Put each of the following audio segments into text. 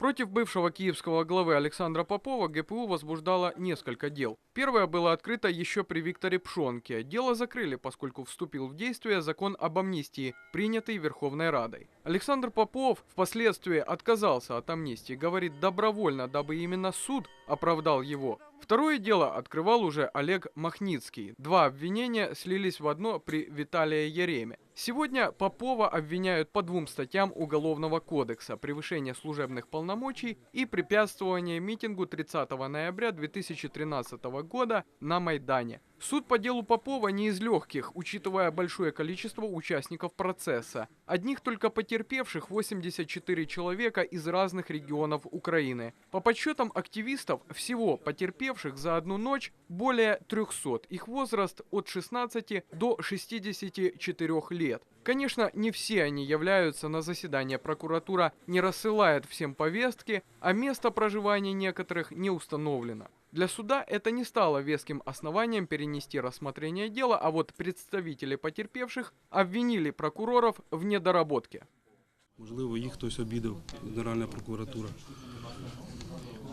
Против бывшего киевского главы Александра Попова ГПУ возбуждало несколько дел. Первое было открыто еще при Викторе Пшонке. Дело закрыли, поскольку вступил в действие закон об амнистии, принятый Верховной Радой. Александр Попов впоследствии отказался от амнистии, говорит добровольно, дабы именно суд оправдал его. Второе дело открывал уже Олег Махницкий. Два обвинения слились в одно при Виталии Яреме. Сегодня Попова обвиняют по двум статьям Уголовного кодекса – превышение служебных полномочий и препятствование митингу 30 ноября 2013 года на Майдане. Суд по делу Попова не из легких, учитывая большое количество участников процесса. Одних только потерпевших 84 человека из разных регионов Украины. По подсчетам активистов, всего потерпевших за одну ночь более 300. Их возраст от 16 до 64 лет. Конечно, не все они являются на заседание. Прокуратура не рассылает всем повестки, а место проживания некоторых не установлено. Для суда это не стало веским основанием перенести рассмотрение дела, а вот представители потерпевших обвинили прокуроров в недоработке. Можливо, їх хтось обідав, Генеральна прокуратура.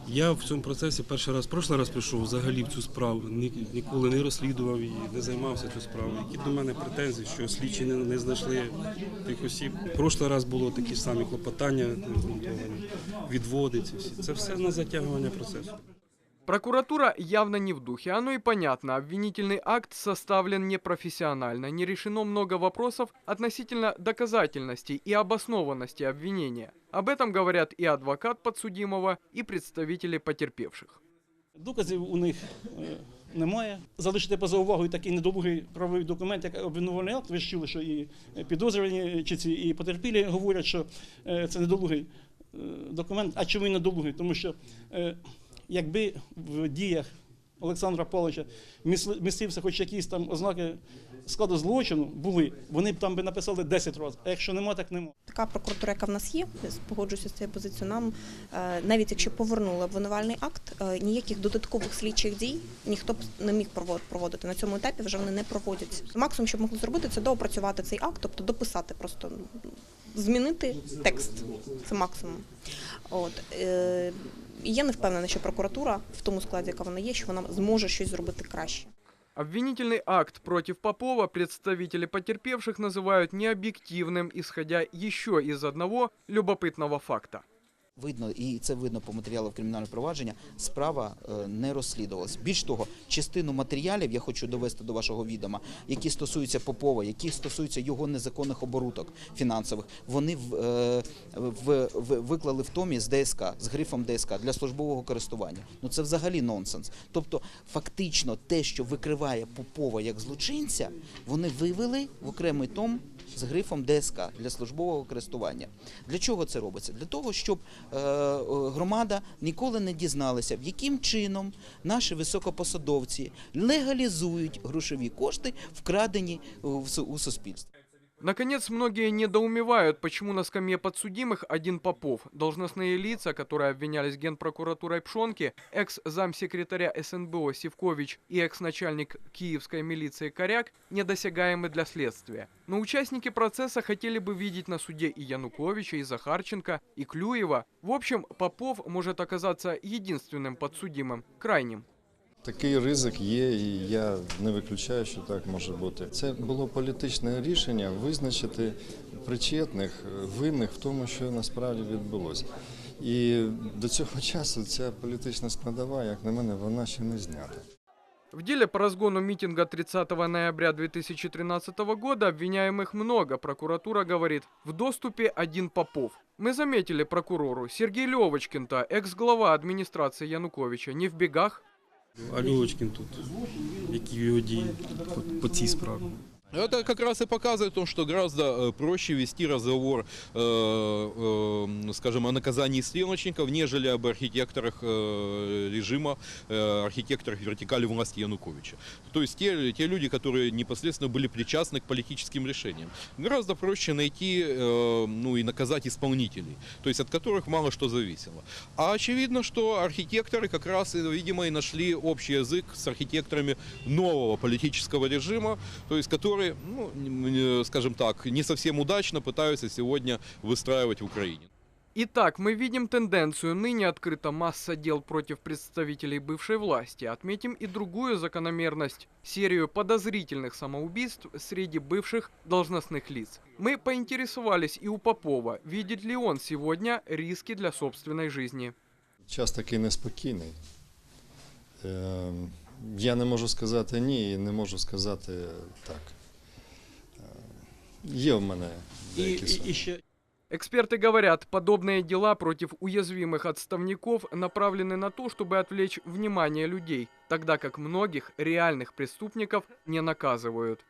Я в цьому процесі перший раз, прошлий раз прийшов взагалі в цю справу, ні- ніколи не розслідував її, не займався цю справою. Які до мене претензії, що слідчі не, не знайшли тих осіб. Прошлий раз було такі ж самі клопотання, необґрунтовані, відводи ці всі. Це все на затягування процесу. Прокуратура явно не в духе, оно и понятно. Обвинительный акт составлен непрофессионально, не решено много вопросов относительно доказательности и обоснованности обвинения. Об этом говорят и адвокат подсудимого, и представители потерпевших. Доказів у них е, немає. Залишити поза увагою такий недолугий правовий документ, як обвинувальний акт. Ви ж чули, що і підозрювані чи ці і потерпілі говорять, що е, це недолугий е, документ. А чому він недолугий? Тому що е, якби в діях Олександра Павловича містився хоч якісь там ознаки складу злочину були, вони б там би написали 10 разів. А якщо нема, так нема. Така прокуратура, яка в нас є, погоджуюся з цією позицією, нам е, навіть якщо повернули обвинувальний акт, е, ніяких додаткових слідчих дій ніхто б не міг провод- проводити. На цьому етапі вже вони не проводяться. Максимум, що могли зробити, це доопрацювати цей акт, тобто дописати просто змінити текст. Це максимум. От е, і я не впевнена, що прокуратура в тому складі, яка вона є, що вона зможе щось зробити краще. Обвинительный акт против Попова представители потерпевших называют необъективным, исходя еще из одного любопытного факта. Видно, і це видно по матеріалу кримінального провадження, справа е, не розслідувалась. Більш того, частину матеріалів я хочу довести до вашого відома, які стосуються Попова, які стосуються його незаконних оборудок фінансових, вони в, е, в, в, виклали в томі з ДСК, з грифом ДСК для службового користування. Ну це взагалі нонсенс. Тобто, фактично, те, що викриває Попова як злочинця, вони вивели в окремий том з грифом ДСК для службового користування. Для чого це робиться? Для того, щоб громада ніколи не дізналася, в яким чином наші високопосадовці легалізують грошові кошти, вкрадені у, в су- у суспільстві. Наконец, многие недоумевают, почему на скамье подсудимых один Попов. Должностные лица, которые обвинялись генпрокуратурой Пшонки, экс-замсекретаря СНБО Сивкович и экс-начальник киевской милиции Коряк, недосягаемы для следствия. Но участники процесса хотели бы видеть на суде и Януковича, и Захарченко, и Клюева. В общем, Попов может оказаться единственным подсудимым, крайним. Такий ризик є, і я не виключаю, що так може бути. Це було політичне рішення визначити причетних, е, винних в тому, що насправді відбулося. І до цього часу ця політична складова, як на мене, вона ще не знята. В деле по разгону митинга 30 ноября 2013 года обвиняемых много. Прокуратура говорит, в доступе один Попов. Мы заметили прокурору Сергей Левочкин-то, экс-глава администрации Януковича, не в бегах. А Льовочкін тут, які його дії по, по цій справі. Это как раз и показывает то, что гораздо э, проще вести разговор, э, э, скажем, о наказании стрелочников, нежели об архитекторах режима, архитекторах вертикали власти Януковича. То есть те, те люди, которые непосредственно были причастны к политическим решениям. Гораздо проще найти ну, и наказать исполнителей, то есть от которых мало что зависело. А очевидно, что архитекторы как раз, видимо, и нашли общий язык с архитекторами нового политического режима, то есть которые, ну, н- н- скажем так, не совсем удачно пытаются сегодня выстраивать в Украине. Итак, мы видим тенденцию. Ныне открыта масса дел против представителей бывшей власти. Отметим и другую закономерность – серию подозрительных самоубийств среди бывших должностных лиц. Мы поинтересовались и у Попова, видит ли он сегодня риски для собственной жизни. Час такий неспокійний. Е, Я не можу сказати ні і не можу сказати так. Е, Є в мене І, деякі і, сумніви. і ще Эксперты говорят, подобные дела против уязвимых отставников направлены на то, чтобы отвлечь внимание людей, тогда как многих реальных преступников не наказывают.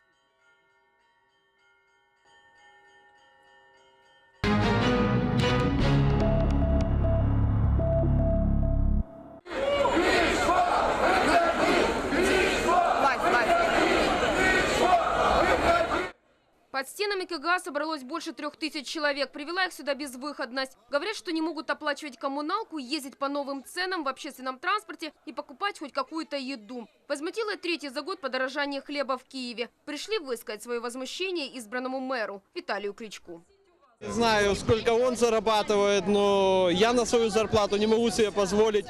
Стенами КГА собралось больше трех тысяч человек. Привела их сюда безвыходность. Говорят, что не могут оплачивать коммуналку, ездить по новым ценам в общественном транспорте и покупать хоть какую-то еду. Возмутило третий за год подорожание хлеба в Киеве. Пришли высказать свое возмущение избранному мэру Виталию Кличку. Не знаю, сколько он зарабатывает, но я на свою зарплату не могу себе позволить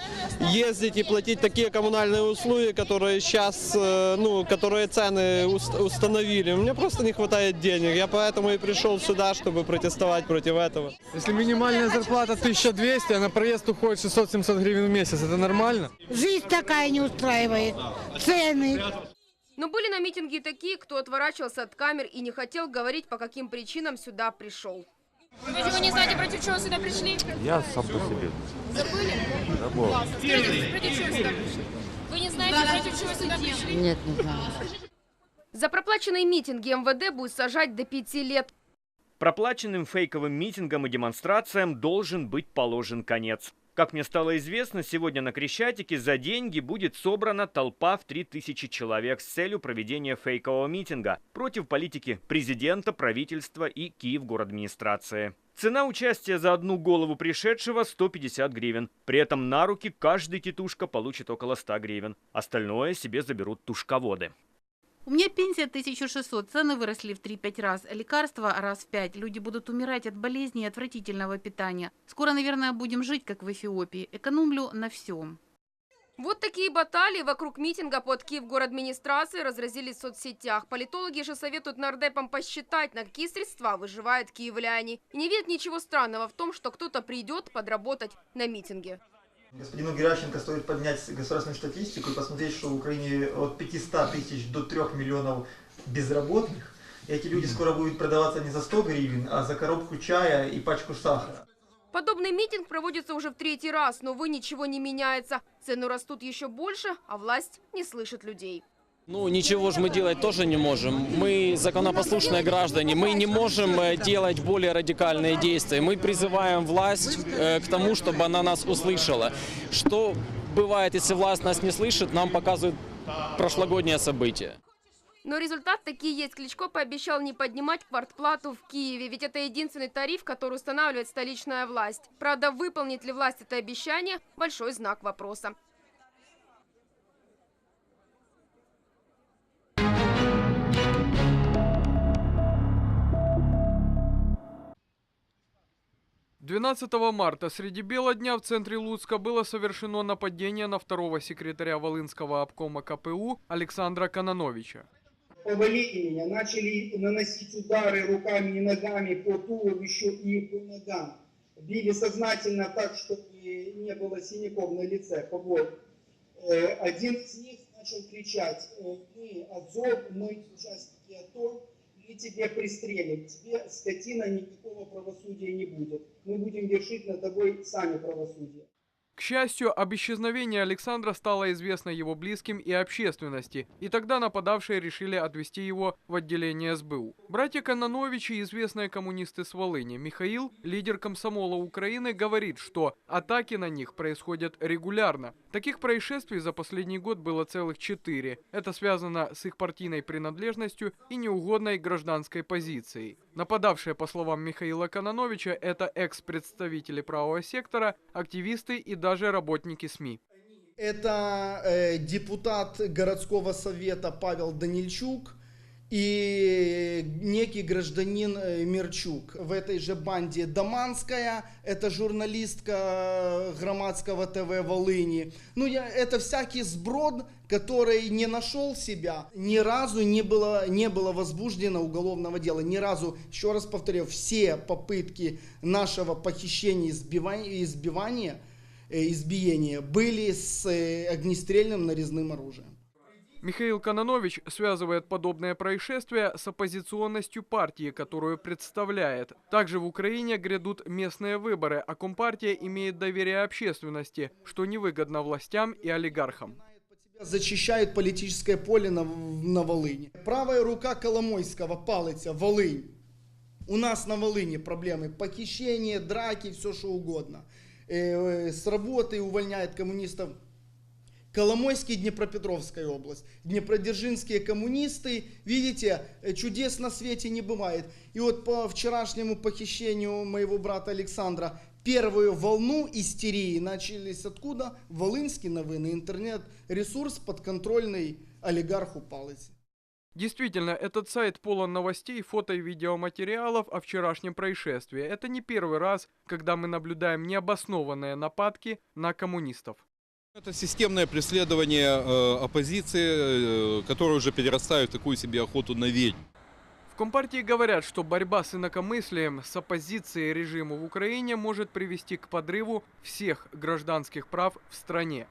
ездить и платить такие коммунальные услуги, которые сейчас, э, ну, которые цены уст- установили. Мне просто не хватает денег. Я поэтому и пришел сюда, чтобы протестовать против этого. Если минимальная зарплата 1200, а на проезд уходит 600-700 гривен в месяц, это нормально? Жизнь такая не устраивает. Цены. Но были на митинге и такие, кто отворачивался от камер и не хотел говорить, по каким причинам сюда пришел. Вы не знаете, против чего сюда пришли? Я сам по себе. Забыли? Забыл. Против, против чего сюда пришли? Вы не знаете, против чего сюда пришли? Нет, не знаю. За проплаченные митинги МВД будет сажать до пяти лет. Проплаченным фейковым митингам и демонстрациям должен быть положен конец. Как мне стало известно, сегодня на Крещатике за деньги будет собрана толпа в 3000 человек с целью проведения фейкового митинга против политики президента, правительства и Киевгородадминистрации. Цена участия за одну голову пришедшего 150 гривен. При этом на руки каждый титушка получит около 100 гривен. Остальное себе заберут тушководы. У меня пенсия 1600, цены выросли в 3-5 раз, лекарства раз в 5. Люди будут умирать от болезней и отвратительного питания. Скоро, наверное, будем жить, как в Эфиопии. Экономлю на всем. Вот такие баталии вокруг митинга под Киевгородадминистрацией разразились в соцсетях. Политологи же советуют нардепам посчитать, на какие средства выживают киевляне. И не видят ничего странного в том, что кто-то придет подработать на митинге. Господину Геращенко стоит поднять государственную статистику и посмотреть, что в Украине от 500 тысяч до 3 миллионов безработных. И эти люди скоро будут продаваться не за 100 гривен, а за коробку чая и пачку сахара. Подобный митинг проводится уже в третий раз, но, увы, ничего не меняется. Цены растут еще больше, а власть не слышит людей. Ну, ничего же мы делать тоже не можем. Мы законопослушные граждане, мы не можем э, делать более радикальные действия. Мы призываем власть э, к тому, чтобы она нас услышала. Что бывает, если власть нас не слышит, нам показывают прошлогодние события. Но результат таки есть. Кличко пообещал не поднимать квартплату в Киеве, ведь это единственный тариф, который устанавливает столичная власть. Правда, выполнит ли власть это обещание – большой знак вопроса. Двенадцатого марта среди бела дня в центре Луцка было совершено нападение на второго секретаря Волынского обкома КПУ Александра Кононовича. повалили меня, начали наносить удары руками и ногами по туловищу и по ногам. Били сознательно так, чтобы не было синяков на лице, побоев. Э, Один из них начал кричать, э, мы Азов, мы участники АТО, мы тебя пристрелим, тебе, скотина, никакого правосудия не будет. Мы будем вершить над тобой сами правосудие. К счастью, об исчезновении Александра стало известно его близким и общественности, и тогда нападавшие решили отвезти его в отделение СБУ. Братья Кононовичи, известные коммунисты с Волыни, Михаил, лидер комсомола Украины, говорит, что атаки на них происходят регулярно. Таких происшествий за последний год было целых четыре. Это связано с их партийной принадлежностью и неугодной гражданской позицией. Нападавшие, по словам Михаила Кононовича, это экс-представители правого сектора, активисты и даже работники СМИ. Это э, депутат городского совета Павел Данильчук и некий гражданин э, Мерчук. В этой же банде Даманская, это журналистка э, громадского ТВ Волыни. Ну, я, это всякий сброд, который не нашел себя. Ни разу не было, не было возбуждено уголовного дела. Ни разу, еще раз повторю, все попытки нашего похищения и избивания, избивания, э, избиения были с огнестрельным нарезным оружием. Михаил Кононович связывает подобное происшествие с оппозиционностью партии, которую представляет. Также в Украине грядут местные выборы, а Компартия имеет доверие общественности, что невыгодно властям и олигархам. Зачищает политическое поле на, на Волыни. Правая рука Коломойского, палиця, Волынь. У нас на Волыни проблемы. Похищение, драки, все что угодно. Э, с работы увольняет коммунистов Коломойский, Днепропетровская область. Днепродзержинские коммунисты, видите, э, чудес на свете не бывает. И вот по вчерашнему похищению моего брата Александра, первую волну истерии начались откуда? Волынский новины, интернет-ресурс подконтрольный олигарху Палыце. Действительно, этот сайт полон новостей, фото и видеоматериалов о вчерашнем происшествии. Это не первый раз, когда мы наблюдаем необоснованные нападки на коммунистов. Это системное преследование э, оппозиции, э, которое уже перерастает в такую себе охоту на ведьм. В Компартии говорят, что борьба с инакомыслием, с оппозицией режиму в Украине может привести к подрыву всех гражданских прав в стране.